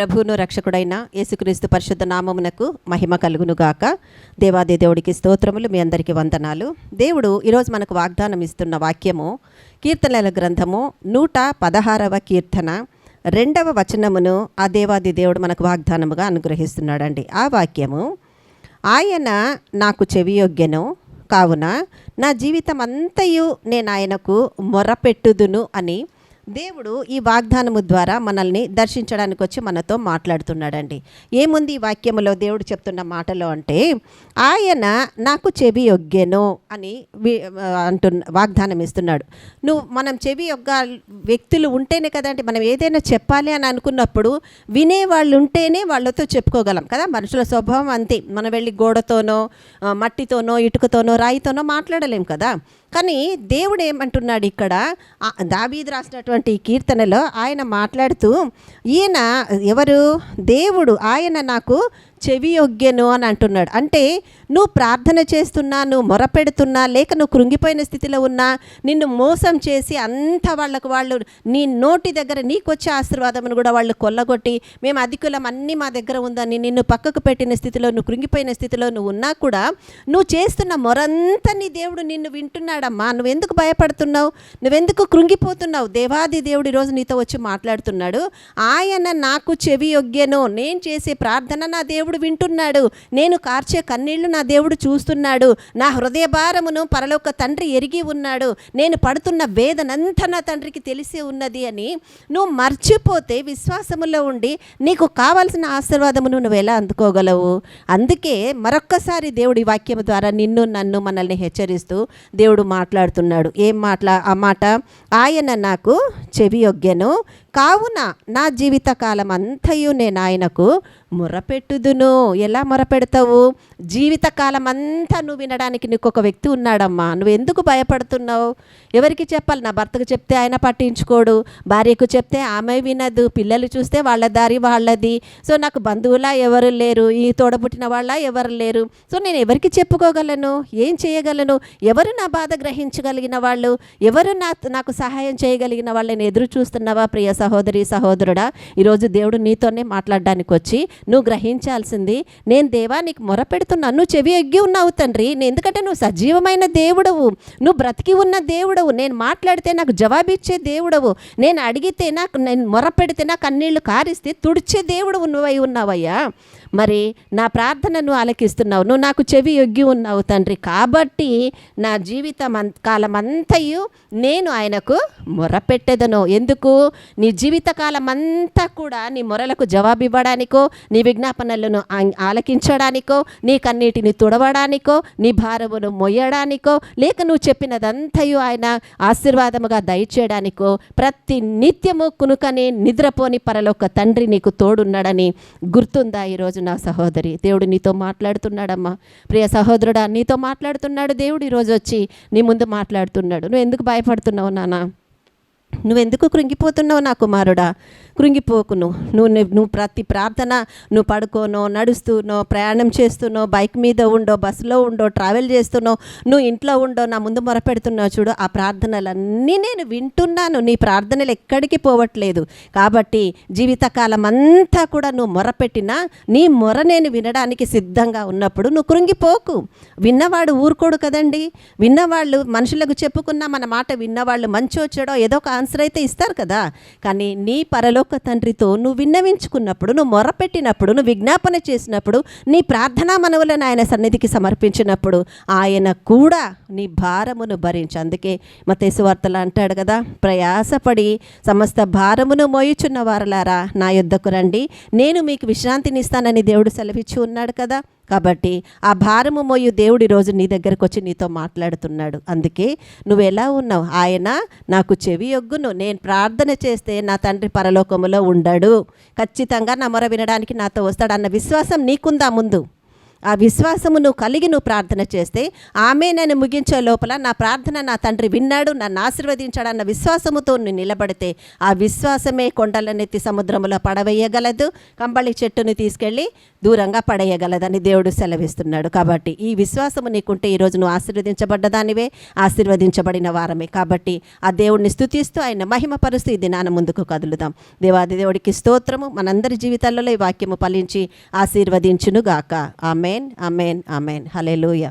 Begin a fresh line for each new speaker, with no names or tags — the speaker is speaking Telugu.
ప్రభువును రక్షకుడైన యేసుక్రీస్తు పరిశుద్ధ నామమునకు మహిమ కలుగును గాక దేవుడికి స్తోత్రములు మీ అందరికీ వందనాలు. దేవుడు ఈరోజు మనకు వాగ్దానం ఇస్తున్న వాక్యము కీర్తనల గ్రంథము నూట పదహారవ కీర్తన రెండవ వచనమును ఆ దేవాది దేవుడు మనకు వాగ్దానముగా అనుగ్రహిస్తున్నాడండి. ఆ వాక్యము ఆయన నాకు చెవియొగ్గెను కావున నా జీవితం అంతయు నేను ఆయనకు మొరపెట్టుదును అని దేవుడు ఈ వాగ్దానము ద్వారా మనల్ని దర్శించడానికి వచ్చి మనతో మాట్లాడుతున్నాడండి. ఏముంది ఈ వాక్యములో దేవుడు చెప్తున్న మాటలో అంటే ఆయన నాకు చెవి యొగ్గెను అని అంటున్న వాగ్దానం ఇస్తున్నాడు. నువ్వు మనం చెవి యొగ్గ వ్యక్తులు ఉంటేనే కదండి మనం ఏదైనా చెప్పాలి అని అనుకున్నప్పుడు వినే వాళ్ళు ఉంటేనే వాళ్ళతో చెప్పుకోగలం కదా. మనుషుల స్వభావం అంతే. మనం వెళ్ళి గోడతోనో మట్టితోనో ఇటుకతోనో రాయితోనో మాట్లాడలేం కదా. కానీ దేవుడు ఏమంటున్నాడు ఇక్కడ? దాబీద్ రాసినటువంటి కీర్తనలో ఆయన మాట్లాడుతూ ఈయన ఎవరు? దేవుడు. ఆయన నాకు చెవి యొగ్గెను అని అంటున్నాడు. అంటే నువ్వు ప్రార్థన చేస్తున్నా నువ్వు మొరపెడుతున్నా లేక నువ్వు కృంగిపోయిన స్థితిలో ఉన్నా నిన్ను మోసం చేసి అంత వాళ్ళకు వాళ్ళు నీ నోటి దగ్గర నీకు వచ్చే ఆశీర్వాదమును కూడా వాళ్ళు కొల్లగొట్టి మేము అధికులం అన్నీ మా దగ్గర ఉందని నిన్ను పక్కకు పెట్టిన స్థితిలో నువ్వు కృంగిపోయిన స్థితిలో నువ్వు ఉన్నా కూడా నువ్వు చేస్తున్న మొరంతా నీ దేవుడు నిన్ను వింటున్నాడమ్మా. నువ్వెందుకు భయపడుతున్నావు? నువ్వెందుకు కృంగిపోతున్నావు? దేవాది దేవుడు ఈరోజు నీతో వచ్చి మాట్లాడుతున్నాడు. ఆయన నాకు చెవి యొగ్గెను నేను చేసే ప్రార్థన నా దేవుడు వింటున్నాడు. నేను కార్చే కన్నీళ్ళు నా దేవుడు చూస్తున్నాడు. నా హృదయ భారమును పరలోక తండ్రి ఎరిగి ఉన్నాడు. నేను పడుతున్న వేదనంతా నా తండ్రికి తెలిసే ఉన్నది అని నువ్వు మర్చిపోతే విశ్వాసములో ఉండి నీకు కావాల్సిన ఆశీర్వాదమును నువ్వు ఎలా అందుకోగలవు? అందుకే మరొక్కసారి దేవుడి వాక్యం ద్వారా నిన్ను నన్ను మనల్ని హెచ్చరిస్తూ దేవుడు మాట్లాడుతున్నాడు. ఏం మాట్లా ఆ మాట? ఆయన నాకు చెవి యొగ్గెను కావున నా జీవితకాలం అంతయు నేను ఆయనకు మొరపెట్టుదును. ఎలా మొరపెడతావు? జీవితకాలం అంతా నువ్వు వినడానికి నీకు ఒక వ్యక్తి ఉన్నాడమ్మా. నువ్వు ఎందుకు భయపడుతున్నావు? ఎవరికి చెప్పాలి? నా భర్తకు చెప్తే ఆయన పట్టించుకోడు. భార్యకు చెప్తే ఆమె వినదు. పిల్లలు చూస్తే వాళ్ళ దారి వాళ్ళది. సో నాకు బంధువులా ఎవరు లేరు. ఈ తోడబుట్టిన వాళ్ళ ఎవరు లేరు. సో నేను ఎవరికి చెప్పుకోగలను? ఏం చేయగలను? ఎవరు నా బాధ గ్రహించగలిగిన వాళ్ళు? ఎవరు నా నాకు సహాయం చేయగలిగిన వాళ్ళని ఎదురు చూస్తున్నావా ప్రియ సహోదరి సహోదరుడా ఈరోజు దేవుడు నీతోనే మాట్లాడడానికి వచ్చి నువ్వు గ్రహించాల్సింది నేను దేవా నీకు మొరపెడుతున్నా నువ్వు చెవి ఎగ్గి ఉన్నావు తండ్రి నేను ఎందుకంటే నువ్వు సజీవమైన దేవుడవు నువ్వు బ్రతికి ఉన్న దేవుడవు నేను మాట్లాడితే నాకు జవాబిచ్చే దేవుడవు నేను అడిగితే నాకు నేను మొరపెడితే నాకు కన్నీళ్ళు కారిస్తే తుడిచే దేవుడు నువ్వై ఉన్నావయ్యా. మరి నా ప్రార్థనను ఆలకిస్తున్నావు నువ్వు నాకు చెవి ఎగ్గి ఉన్నావు తండ్రి కాబట్టి నా జీవితం అం- కాలం అంతయు నేను ఆయనకు మొరపెట్టెదను. ఎందుకు? నీ నీ జీవితకాలం అంతా కూడా నీ మొరలకు జవాబు ఇవ్వడానికో నీ విజ్ఞాపనలను ఆ- ఆలకించడానికో నీ కన్నీటిని తుడవడానికో నీ భారమును మొయ్యడానికో లేక నువ్వు చెప్పినదంతయు ఆయన ఆశీర్వాదముగా దయచేయడానికో ప్రతి నిత్యము కునుకని నిద్రపోని పరలోక తండ్రి నీకు తోడున్నాడని గుర్తుందా ఈరోజు నా సహోదరి? దేవుడు నీతో మాట్లాడుతున్నాడమ్మా. ప్రియ సహోదరుడా నీతో మాట్లాడుతున్నాడు దేవుడు ఈరోజు వచ్చి నీ ముందు మాట్లాడుతున్నాడు. నువ్వు ఎందుకు భయపడుతున్నావు నానా? నువ్వెందుకు కృంగిపోతున్నావు నా కుమారుడా? కృంగిపోకును. నువ్వు నువ్వు ప్రతి ప్రార్థన నువ్వు పడుకోనో నడుస్తూనో ప్రయాణం చేస్తున్నో బైక్ మీద ఉండో బస్సులో ఉండో ట్రావెల్ చేస్తున్నో నువ్వు ఇంట్లో ఉండో నా ముందు మొరపెడుతున్నావు చూడు ఆ ప్రార్థనలన్నీ నేను వింటున్నాను. నీ ప్రార్థనలు ఎక్కడికి పోవట్లేదు. కాబట్టి జీవితకాలం అంతా కూడా నువ్వు మొరపెట్టినా నీ మొర నేను వినడానికి సిద్ధంగా ఉన్నప్పుడు నువ్వు కృంగిపోకు. విన్నవాడు ఊరుకోడు కదండి. విన్నవాళ్ళు మనుషులకు చెప్పుకున్న మన మాట విన్నవాళ్ళు మంచి వచ్చాడో ఏదో ఒక ఆన్సర్ అయితే ఇస్తారు కదా. కానీ నీ పరలోక తండ్రితో నువ్వు విన్నవించుకున్నప్పుడు నువ్వు మొరపెట్టినప్పుడు నువ్వు విజ్ఞాపన చేసినప్పుడు నీ ప్రార్థనా మనవులను ఆయన సన్నిధికి సమర్పించినప్పుడు ఆయన కూడా నీ భారమును భరించి. అందుకే మతేసు వార్తలు అంటాడు కదా ప్రయాసపడి సమస్త భారమును మోయుచున్న వారలారా నా యుద్ధకు రండి. నేను మీకు విశ్రాంతిని ఇస్తానని దేవుడు సెలవిచ్చి ఉన్నాడు కదా. కాబట్టి ఆ భారము మోయు దేవుడు ఈరోజు నీ దగ్గరకు వచ్చి నీతో మాట్లాడుతున్నాడు. అందుకే నువ్వు ఎలా ఉన్నావు? ఆయన నాకు చెవి ఒగ్గును. నేను ప్రార్థన చేస్తే నా తండ్రి పరలోకములో ఉండడు. ఖచ్చితంగా నా మొర వినడానికి నాతో వస్తాడు అన్న విశ్వాసం నీకుందా ముందు? ఆ విశ్వాసము నువ్వు కలిగి నువ్వు ప్రార్థన చేస్తే ఆమె నేను ముగించే లోపల నా ప్రార్థన నా తండ్రి విన్నాడు నన్ను ఆశీర్వదించాడన్న విశ్వాసముతో నువ్వు నిలబడితే ఆ విశ్వాసమే కొండలనెత్తి సముద్రములో పడవేయగలదు కంబళి చెట్టుని తీసుకెళ్ళి దూరంగా పడేయగలదని దేవుడు సెలవిస్తున్నాడు. కాబట్టి ఈ విశ్వాసము నీకుంటే ఈరోజు నువ్వు ఆశీర్వదించబడ్డదానివే ఆశీర్వదించబడిన వారమే. కాబట్టి ఆ దేవుడిని స్థుతిస్తూ ఆయన మహిమపరుస్తూ ఈ దినాన ముందుకు కదులుదాం. దేవాది దేవుడికి స్తోత్రము మనందరి జీవితాలలో ఈ వాక్యము ఫలించి ఆశీర్వదించునుగాక. Amen amen amen hallelujah